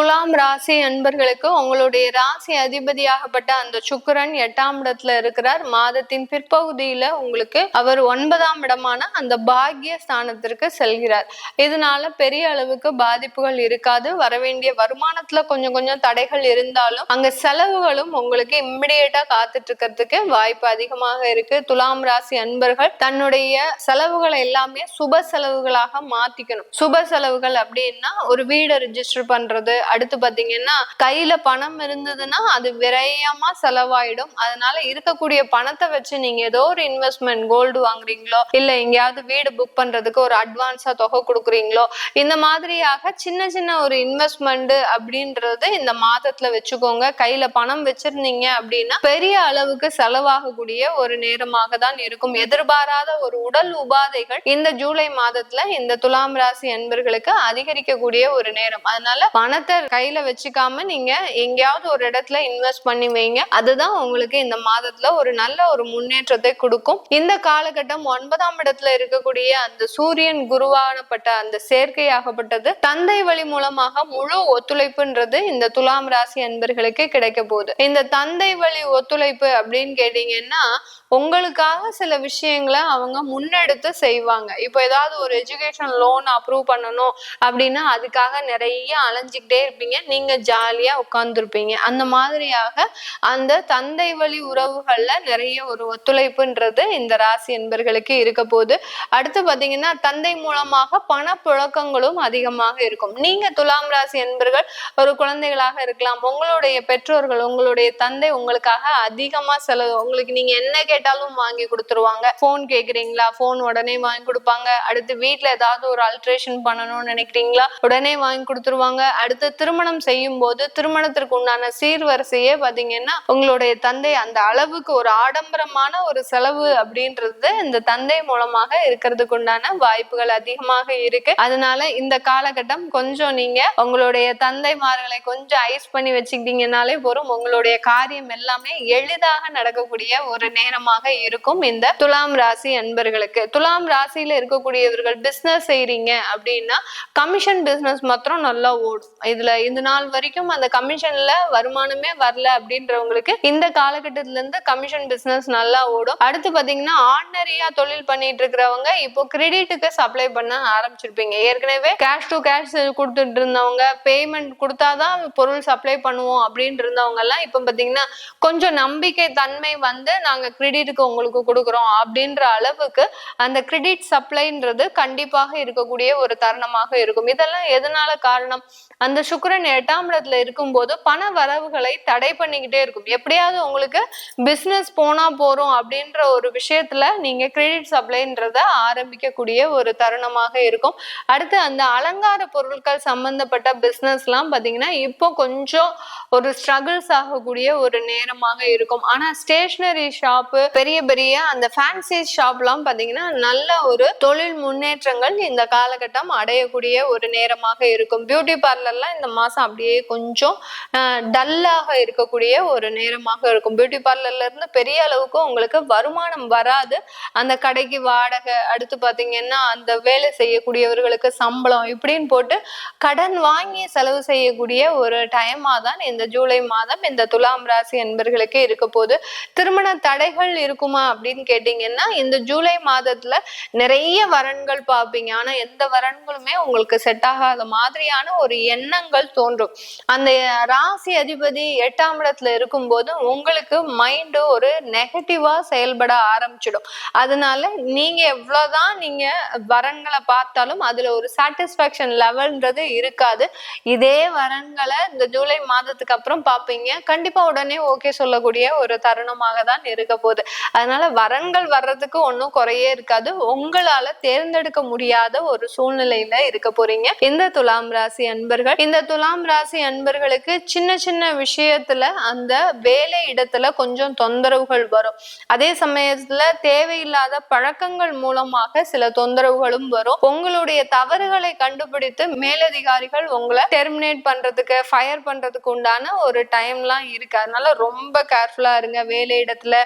துலாம் ராசி அன்பர்களுக்கு உங்களுடைய ராசி அதிபதியாகப்பட்ட அந்த சுக்கரன் எட்டாம் இடத்துல இருக்கிறார். மாதத்தின் பிற்பகுதியில உங்களுக்கு அவர் ஒன்பதாம் இடமான அந்த பாக்கிய ஸ்தானத்திற்கு செல்கிறார். இதனால பெரிய அளவுக்கு பாதிப்புகள் இருக்காது. வரவேண்டிய வருமானத்துல கொஞ்சம் கொஞ்சம் தடைகள் இருந்தாலும் அங்க செலவுகளும் உங்களுக்கு இம்மிடியேட்டா காத்துட்டு இருக்கிறதுக்கு வாய்ப்பு அதிகமாக இருக்கு. துலாம் ராசி அன்பர்கள் தன்னுடைய செலவுகளை எல்லாமே சுப செலவுகளாக மாத்திக்கணும். சுப செலவுகள் அப்படின்னா ஒரு வீடை ரிஜிஸ்டர் பண்றது அடுத்து பாத்தீங்கன்னா கையில பணம் இருந்ததுன்னா அது விரயமா செலவாயிடும். அதனால இருக்கக்கூடிய பணத்தை வச்சு நீங்க ஏதோ ஒரு இன்வெஸ்ட்மெண்ட் கோல்டு வாங்குறீங்களோ இல்ல எங்கேயாவது வீடு புக் பண்றதுக்கு ஒரு அட்வான்ஸா தொகை கொடுக்குறீங்களோ இந்த மாதிரியாக சின்ன சின்ன ஒரு இன்வெஸ்ட்மெண்ட் அப்படின்றது இந்த மாதத்துல வச்சுக்கோங்க. கையில பணம் வச்சிருந்தீங்க அப்படின்னா பெரிய அளவுக்கு செலவாகக்கூடிய ஒரு நேரமாக தான் இருக்கும். எதிர்பாராத ஒரு உடல் உபாதைகள் இந்த ஜூலை மாதத்துல இந்த துலாம் ராசி அன்பர்களுக்கு அதிகரிக்கக்கூடிய ஒரு நேரம். அதனால பணத்தை கையில வச்சுக்காம நீங்க எங்கேயாவது ஒரு இடத்துல இன்வெஸ்ட் பண்ணி வைங்க. அதுதான் உங்களுக்கு இந்த மாதத்துல ஒரு நல்ல ஒரு முன்னேற்றத்தை கொடுக்கும். இந்த காலகட்டம் ஒன்பதாம் இடத்துல இருக்கக்கூடிய அந்த சூரியன் குருவானப்பட்ட அந்த சேர்க்கையாகப்பட்டது தந்தை வழி மூலமாக முழு ஒத்துழைப்புன்றது இந்த துலாம் ராசி அன்பர்களுக்கு கிடைக்க போகுது. இந்த தந்தை வழி ஒத்துழைப்பு அப்படின்னு கேட்டீங்கன்னா உங்களுக்காக சில விஷயங்களை அவங்க முன்னெடுத்து செய்வாங்க. இப்போ ஏதாவது ஒரு எஜுகேஷன் லோன் அப்ரூவ் பண்ணணும் அப்படின்னா அதுக்காக நிறைய அலைஞ்சிக்கிட்டே இருப்பீங்க. நீங்க ஜாலியா உட்கார்ந்துருப்பீங்க. அந்த மாதிரியாக அந்த தந்தை வழி உறவுகள்ல நிறைய ஒரு ஒத்துழைப்புன்றது இந்த ராசி என்பர்களுக்கு இருக்க போது அடுத்து பாத்தீங்கன்னா தந்தை மூலமாக பணப்புழக்கங்களும் அதிகமாக இருக்கும். நீங்க துலாம் ராசி என்பர்கள் ஒரு குழந்தைகளாக இருக்கலாம். உங்களுடைய பெற்றோர்கள் உங்களுடைய தந்தை உங்களுக்காக அதிகமா செலவு உங்களுக்கு நீங்க என்ன கேட்டாலும் வாங்கி கொடுத்துருவாங்க. போன் கேக்குறீங்களா? போன் உடனே வாங்கி கொடுப்பாங்க. அடுத்து வீட்டுல ஏதாவது ஒரு அல்ட்ரேஷன் பண்ணணும்னு நினைக்கிறீங்களா? உடனே வாங்கி கொடுத்துருவாங்க. அடுத்து திருமணம் செய்யும் போது திருமணத்திற்கு உண்டான சீர்வரிசையே பாத்தீங்கன்னா உங்களுடைய தந்தை அந்த அளவுக்கு ஒரு ஆடம்பரமான ஒரு செலவு அப்படின்றது இந்த தந்தை மூலமாக இருக்கிறதுக்கு உண்டான வாய்ப்புகள் அதிகமாக இருக்கு. அதனால இந்த காலகட்டம் கொஞ்சம் நீங்க உங்களுடைய தந்தைமார்களை கொஞ்சம் ஐஸ் பண்ணி வச்சுக்கிட்டீங்கன்னாலே போறோம் உங்களுடைய காரியம் எல்லாமே எளிதாக நடக்கக்கூடிய ஒரு நேரமா நேரமாக இருக்கும் இந்த துலாம் ராசி அன்பர்களுக்கு. துலாம் ராசியில இருக்கக்கூடியவர்கள் பிசினஸ் செய்றீங்க அப்படின்னா கமிஷன் பிசினஸ் மாத்திரம் நல்லா ஓடும். இதுல இந்த நாள் வரைக்கும் அந்த கமிஷன்ல வருமானமே வரல அப்படின்றவங்களுக்கு இந்த காலகட்டத்துல இருந்து கமிஷன் பிசினஸ் நல்லா ஓடும். அடுத்து பாத்தீங்கன்னா ஆர்டினரியா தொழில் பண்ணிட்டு இருக்கிறவங்க இப்போ கிரெடிட்டுக்கு சப்ளை பண்ண ஆரம்பிச்சிருப்பீங்க. ஏற்கனவே கேஷ் டு கேஷ் கொடுத்துட்டு இருந்தவங்க பேமெண்ட் கொடுத்தாதான் பொருள் சப்ளை பண்ணுவோம் அப்படின்னு இருந்தவங்க எல்லாம் இப்போ பாத்தீங்கன்னா கொஞ்சம் நம்பிக்கை தன்மை வந்து நாங்க கிரெடிட்டுக்கு உங்களுக்கு கொடுக்குறோம் அப்படின்ற அளவுக்கு அந்த கிரெடிட் சப்ளைன்றது கண்டிப்பாக இருக்கக்கூடிய ஒரு தருணமாக இருக்கும். இதெல்லாம் எதனால காரணம்? அந்த சுக்கரன் எட்டாம் இடத்துல இருக்கும்போது பண வரவுகளை தடை பண்ணிக்கிட்டே இருக்கும். எப்படியாவது உங்களுக்கு பிசினஸ் போனா போறோம் அப்படின்ற ஒரு விஷயத்துல நீங்க கிரெடிட் சப்ளைன்றத ஆரம்பிக்கக்கூடிய ஒரு தருணமாக இருக்கும். அடுத்து அந்த அலங்கார பொருட்கள் சம்பந்தப்பட்ட பிஸ்னஸ்லாம் பாத்தீங்கன்னா இப்போ கொஞ்சம் ஒரு ஸ்ட்ரகிள்ஸ் ஆகக்கூடிய ஒரு நேரமாக இருக்கும். ஆனா ஸ்டேஷனரி ஷாப்பு பெரிய பெரிய அந்த ஃபேன்சி ஷாப்லாம் பார்த்தீங்கன்னா நல்ல ஒரு தொழில் முன்னேற்றங்கள் இந்த காலகட்டம் அடையக்கூடிய ஒரு நேரமாக இருக்கும். பியூட்டி பார்லர்லாம் இந்த மாதம் அப்படியே கொஞ்சம் டல்லாக இருக்கக்கூடிய ஒரு நேரமாக இருக்கும். பியூட்டி பார்லர்ல இருந்து பெரிய அளவுக்கு உங்களுக்கு வருமானம் வராது. அந்த கடைக்கு வாடகை அடுத்து பார்த்தீங்கன்னா அந்த வேலை செய்யக்கூடியவர்களுக்கு சம்பளம் இப்படின்னு போட்டு கடன் வாங்கி செலவு செய்யக்கூடிய ஒரு டைமாக தான் இந்த ஜூலை மாதம் இந்த துலாம் ராசி என்பர்களுக்கு இருக்க போது திருமண தடைகள் இருக்குமா அப்படின்னு கேட்டீங்கன்னா இந்த ஜூலை மாதத்துல நிறைய வரன்கள் பார்ப்பீங்க. ஆனா எந்த வரன்களுமே உங்களுக்கு செட் ஆகாத மாதிரியான ஒரு எண்ணங்கள் தோன்றும். அந்த ராசி அதிபதி எட்டாம் இடத்துல இருக்கும்போது உங்களுக்கு மைண்டு ஒரு நெகட்டிவா செயல்பட ஆரம்பிச்சிடும். அதனால நீங்க எவ்வளவுதான் நீங்க வரன்களை பார்த்தாலும் அதுல ஒரு சாட்டிஸ்பாக்சன் லெவல்ன்றது இருக்காது. இதே வரன்களை இந்த ஜூலை மாதத்துக்கு அப்புறம் பார்ப்பீங்க. கண்டிப்பா உடனே ஓகே சொல்லக்கூடிய ஒரு தருணமாக தான் இருக்க போகுது. அதனால வரன்கள் வர்றதுக்கு ஒன்றும் குறையே இருக்காது. உங்களால தேர்ந்தெடுக்க முடியாத ஒரு சூழ்நிலையில இருக்க போறீங்க. இந்த துலாம் ராசி அன்பர்கள் இந்த துலாம் ராசி அன்பர்களுக்கு சின்ன சின்ன விஷயத்துல அந்த வேலை இடத்துல கொஞ்சம் தொந்தரவுகள் வரும். அதே சமயத்துல தேவையில்லாத பழக்கங்கள் மூலமாக சில தொந்தரவுகளும் வரும். உங்களுடைய தவறுகளை கண்டுபிடித்து மேலதிகாரிகள் உங்களை டெர்மினேட் பண்றதுக்கு ஃபயர் பண்றதுக்கு உண்டான ஒரு டைம்லாம் இருக்கு. அதனால ரொம்ப கேர்ஃபுல்லா இருங்க. வேலை இடத்துல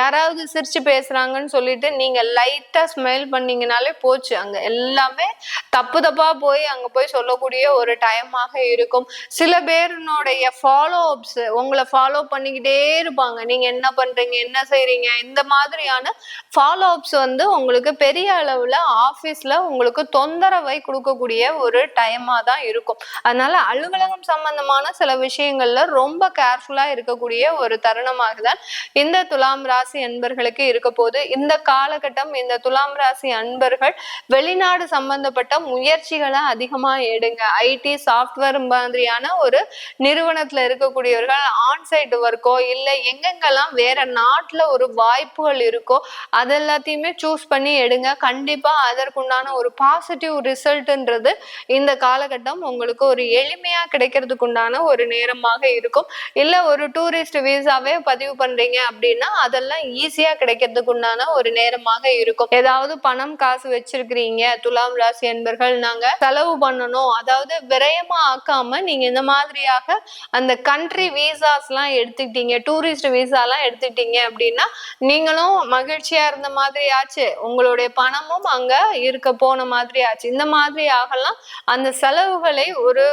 யாராவது சிரிச்சு பேசுறாங்கன்னு சொல்லிட்டு நீங்க லைட்டா ஸ்மைல் பண்ணீங்கனாலே போச்சு. அங்க எல்லாமே தப்பு தப்பா போய் அங்க போய் சொல்லக்கூடிய ஒரு டைமாக இருக்கும். சில பேருனுடைய ஃபாலோ அப்ஸ் உங்களை ஃபாலோ பண்ணிக்கிட்டே இருப்பாங்க. நீங்க என்ன பண்றீங்க என்ன செய்றீங்க இந்த மாதிரியான ஃபாலோ அப்ஸ் வந்து உங்களுக்கு பெரிய அளவுல ஆபீஸ்ல உங்களுக்கு தொந்தரவை கொடுக்கக்கூடிய ஒரு டைமா தான் இருக்கும். அதனால அலுவலகம் சம்பந்தமான சில விஷயங்கள்ல ரொம்ப கேர்ஃபுல்லா இருக்கக்கூடிய ஒரு தருணமாக தான் இந்த துலாம் ராசி அன்பர்களுக்கு இருக்க போது இந்த காலகட்டம் இந்த துலாம் ராசி அன்பர்கள் வெளிநாடு சம்பந்தப்பட்ட முயற்சிகளை அதிகமா எடுங்க. ஐடி சாஃப்ட்வேர் மாதிரியான ஒரு நிறுவனத்துல இருக்கக்கூடியவர்கள் ஆன்சைட் ஒர்க்கோ இல்லை எங்கெங்கெல்லாம் வேற நாட்டுல ஒரு வாய்ப்புகள் இருக்கோ அது எல்லாத்தையுமே சூஸ் பண்ணி எடுங்க. கண்டிப்பா அதற்குண்டான ஒரு பாசிட்டிவ் ரிசல்ட்ன்றது இந்த காலகட்டம் உங்களுக்கு ஒரு எளிமையா கிடைக்கிறதுக்கு உண்டான ஒரு நேரமாக இருக்கும். இல்ல ஒரு டூரிஸ்ட் வீசாவே பதிவு பண்றீங்க அப்படின்னா அதெல்லாம் ஈஸியா கிடைக்கிறதுக்கு உண்டான ஒரு நேரமாக இருக்கும். ஏதாவது பணம் காசு வச்சிருக்கிறீங்க துலாம் ராசி என்பர்கள் நாங்க செலவு பண்ணணும். அதாவது விரயமா ஆக்காம நீங்க இந்த மாதிரியாக அந்த கண்ட்ரி வீசாஸ் எல்லாம் எடுத்துக்கிட்டீங்க டூரிஸ்ட் வீசா எல்லாம் எடுத்துக்கிட்டீங்க அப்படின்னா நீங்களும் மகிழ்ச்சியா இருந்த மாதிரி ஆச்சு. உங்களுடைய பணமும் அங்க இருக்க போன மாதிரி ஆச்சு. இந்த மாதிரி ஆகலாம். அந்த செலவுகளை ஒரு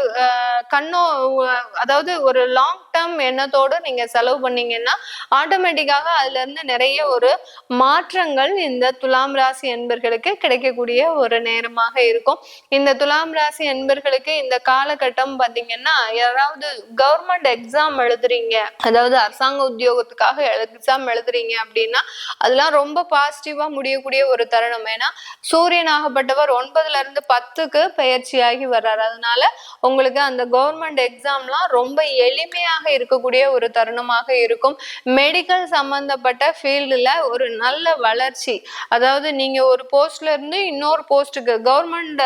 கண்ணோ அதாவது ஒரு லாங் டேர்ம் எண்ணத்தோடு நீங்க செலவு பண்ணீங்கன்னா ஆட்டோமேட்டிக்காக அதுல இருந்து நிறைய ஒரு மாற்றங்கள் இந்த துலாம் ராசி என்பர்களுக்கு கிடைக்கக்கூடிய ஒரு நேரமாக இருக்கும். இந்த துலாம் ராசி என்பர்களுக்கு இந்த காலகட்டம் பார்த்தீங்கன்னா யாராவது கவர்மெண்ட் எக்ஸாம் எழுதுறீங்க அதாவது அரசாங்க உத்தியோகத்துக்காக எக்ஸாம் எழுதுறீங்க அப்படின்னா அதெல்லாம் ரொம்ப பாசிட்டிவா முடியக்கூடிய ஒரு தருணம். ஏன்னா சூரியன் ஆகப்பட்டவர் ஒன்பதுல இருந்து பத்துக்கு பயிற்சியாகி வர்றாரு. அதனால உங்களுக்கு அந்த கவர்மெண்ட் எக்ஸாம்லாம் ரொம்ப எளிமையாக இருக்கக்கூடிய ஒரு தருணமாக இருக்கும். மெடிக்கல் சம்பந்தப்பட்ட ஃபீல்டுல ஒரு நல்ல வளர்ச்சி. அதாவது நீங்க ஒரு போஸ்ட்ல இருந்து இன்னொரு போஸ்ட்டுக்கு கவர்மெண்ட்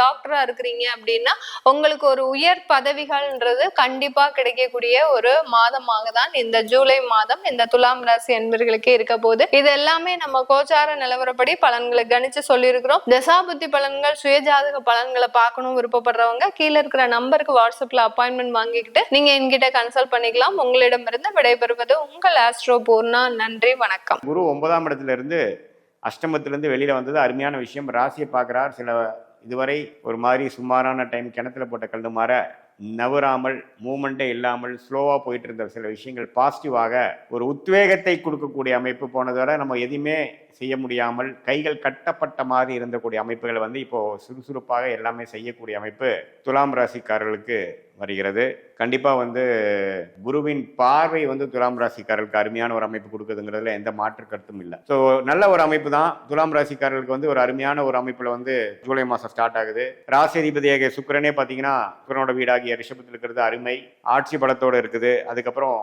டாக்டரா இருக்கிறீங்க அப்படின்னா உங்களுக்கு ஒரு உயர் பதவிகள்ன்றது கண்டிப்பாக கிடைக்கக்கூடிய ஒரு மாதமாக தான் இந்த ஜூலை மாதம் இந்த துலாம் ராசி என்பர்களுக்கு இருக்க போது இது எல்லாமே நம்ம கோச்சார நிலவரப்படி பலன்களை கணிச்சு சொல்லியிருக்கிறோம். தசாபுத்தி பலன்கள் சுயஜாதக பலன்களை பார்க்கணும் விருப்பப்படுறவங்க கீழே இருக்கிற நம்பருக்கு வாட்ஸ்அப்ல அப்பாயின்மெண்ட் வாங்கிக்கிட்டு நீங்க என்கிட்ட கன்சல்ட் பண்ணிக்கலாம். உங்களிடமிருந்து விடைபெறுவது உங்கள் ஆஸ்ட்ரோ பூர்ணா நன்றி. நன்றி வணக்கம். குரு ஒன்பதாம் இடத்துல இருந்து அஷ்டமத்திலேருந்து வெளியில வந்தது அருமையான விஷயம். ராசியை பார்க்குறார். சில இதுவரை ஒரு மாதிரி சுமாரான டைம் கிணத்துல போட்ட கல்லு மாற நவராமல் மூமெண்ட்டே இல்லாமல் ஸ்லோவாக போயிட்டு இருந்த சில விஷயங்கள் பாசிட்டிவாக ஒரு உத்வேகத்தை கொடுக்கக்கூடிய அமைப்பு போனதோட நம்ம எதையுமே செய்ய முடியாமல் கைகள் கட்டப்பட்ட மாதிரி இருந்தக்கூடிய அமைப்புகளை வந்து இப்போ சுறுசுறுப்பாக எல்லாமே செய்யக்கூடிய அமைப்பு துலாம் ராசிக்காரர்களுக்கு வருகிறது. கண்டிப்பாக வந்து குருவின் பார்வை வந்து துலாம் ராசிக்காரர்களுக்கு அருமையான ஒரு அமைப்பு கொடுக்குதுங்கிறதுல எந்த மாற்று கருத்தும் இல்லை. ஸோ நல்ல ஒரு அமைப்பு தான். துலாம் ராசிக்காரர்களுக்கு வந்து ஒரு அருமையான ஒரு அமைப்பில் வந்து ஜூலை மாதம் ஸ்டார்ட் ஆகுது. ராசிதிபதியாக அதிபதியாக பார்த்தீங்கன்னா சுக்கரனோட வீடாகிய ரிஷபத்தில் இருக்கிறது அருமை. ஆட்சி பலத்தோடு இருக்குது. அதுக்கப்புறம்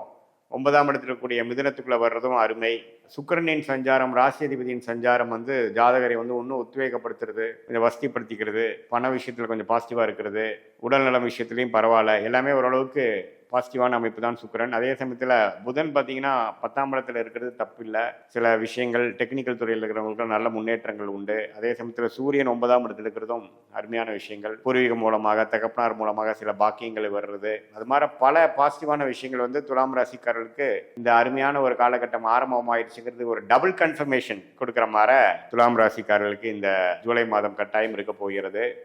ஒன்பதாம் இடத்துல இருக்கக்கூடிய மிதனத்துக்குள்ளே வர்றதும் அருமை. சுக்கரனின் சஞ்சாரம் ராசி அதிபதியின் சஞ்சாரம் வந்து ஜாதகரை வந்து இன்னும் உத்வேகப்படுத்துறது கொஞ்சம் வசதிப்படுத்திக்கிறது பண விஷயத்தில் கொஞ்சம் பாசிட்டிவாக இருக்கிறது உடல்நலம் விஷயத்துலையும் பரவாயில்ல. எல்லாமே ஓரளவுக்கு பாசிட்டிவான அமைப்பு தான் சுக்கரன். அதே சமயத்தில் புதன் பார்த்தீங்கன்னா பத்தாம் இடத்துல இருக்கிறது தப்பு இல்லை சில விஷயங்கள் டெக்னிக்கல் துறையில் இருக்கிறவங்களுக்கு நல்ல முன்னேற்றங்கள் உண்டு. அதே சமயத்தில் சூரியன் ஒன்பதாம் இடத்துல இருக்கிறதும் அருமையான விஷயங்கள். பூர்வீகம் மூலமாக தகப்பனார் மூலமாக சில பாக்கியங்கள் வர்றது. அது மாதிரி பல பாசிட்டிவான விஷயங்கள் வந்து துலாம் ராசிக்காரர்களுக்கு இந்த அருமையான ஒரு காலகட்டம் ஆரம்பமாயிருச்சுங்கிறது ஒரு டபுள் கன்ஃபர்மேஷன் கொடுக்குற மாதிரி துலாம் ராசிக்காரர்களுக்கு இந்த ஜூலை மாதம் கட்டாயம் இருக்க போகிறது.